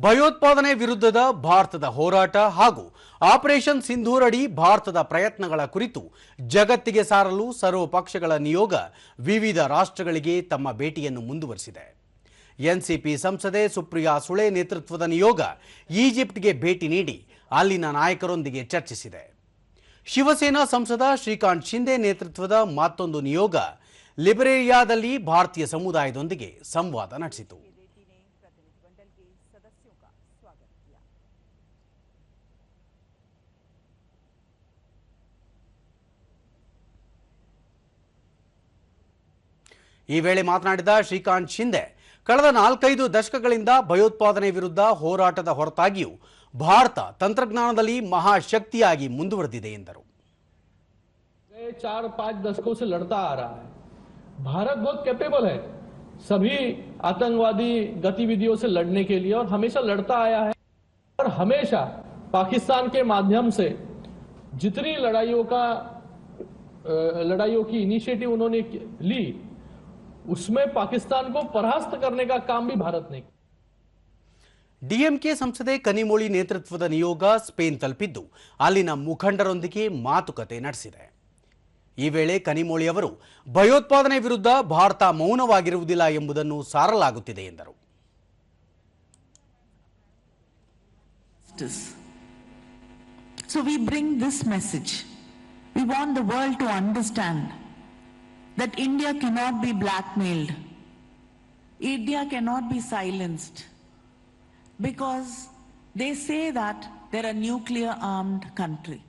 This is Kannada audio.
ಭಯೋತ್ಪಾದನೆ ವಿರುದ್ಧದ ಭಾರತದ ಹೋರಾಟ ಹಾಗೂ ಆಪರೇಷನ್ ಸಿಂಧೂರಡಿ ಭಾರತದ ಪ್ರಯತ್ನಗಳ ಕುರಿತು ಜಗತ್ತಿಗೆ ಸಾರಲು ಸರ್ವ ಪಕ್ಷಗಳ ನಿಯೋಗ ವಿವಿಧ ರಾಷ್ಟ್ರಗಳಿಗೆ ತಮ್ಮ ಭೇಟಿಯನ್ನು ಮುಂದುವರಿಸಿದೆ. ಎನ್ಸಿಪಿ ಸಂಸದೆ ಸುಪ್ರಿಯಾ ಸುಳೆ ನೇತೃತ್ವದ ನಿಯೋಗ ಈಜಿಪ್ಟ್ಗೆ ಭೇಟಿ ನೀಡಿ ಅಲ್ಲಿನ ನಾಯಕರೊಂದಿಗೆ ಚರ್ಚಿಸಿದೆ. ಶಿವಸೇನಾ ಸಂಸದ ಶ್ರೀಕಾಂತ್ ಶಿಂದೆ ನೇತೃತ್ವದ ಮತ್ತೊಂದು ನಿಯೋಗ ಲಿಬರೇರಿಯಾದಲ್ಲಿ ಭಾರತೀಯ ಸಮುದಾಯದೊಂದಿಗೆ ಸಂವಾದ ನಡೆಸಿತು. ಈ ವೇಳೆ ಮಾತನಾಡಿದ ಶ್ರೀಕಾಂತ್ ಶಿಂದೆ ಕಳೆದ ನಾಲ್ಕೈದು ದಶಕಗಳಿಂದ ಭಯೋತ್ಪಾದನೆ ವಿರುದ್ಧ ಹೋರಾಟದ ಹೊರತಾಗಿಯೂ ಭಾರತ ತಂತ್ರಜ್ಞಾನದಲ್ಲಿ ಮಹಾಶಕ್ತಿಯಾಗಿ ಮುಂದುವರೆದಿದೆ ಎಂದರು गए चार पांच दशकों से लड़ता आ रहा है भारत बहुत कैपेबल है सभी आतंकवादी गतिविधियों से लड़ने के लिए और हमेशा लड़ता आया है और हमेशा पाकिस्तान के माध्यम से जितनी लड़ाइयों का अ, लड़ाइयों की इनिशिएटिव उन्होंने की- ली उसमें पाकिस्तान को परास्त करने का काम भी भारत ने किया ಡಿಎಂಕೆ ಸಂಸದೆ ಕನಿಮೊಳಿ ನೇತೃತ್ವದ ನಿಯೋಗ ಸ್ಪೇನ್ ತಲುಪಿದ್ದು ಅಲ್ಲಿನ ಮುಖಂಡರೊಂದಿಗೆ ಮಾತುಕತೆ ನಡೆಸಿದೆ ಈ ವೇಳೆ ಕನಿಮೊಳಿ ಅವರು ಭಯೋತ್ಪಾದನೆ ವಿರುದ್ಧ ಭಾರತ ಮೌನವಾಗಿರುವುದಿಲ್ಲ ಎಂಬುದನ್ನು ಸಾರಲಾಗುತ್ತಿದೆ ಎಂದರು justice. So we bring this message. We want the world to understand that India cannot be blackmailed. India cannot be silenced because they say that they're a nuclear armed country.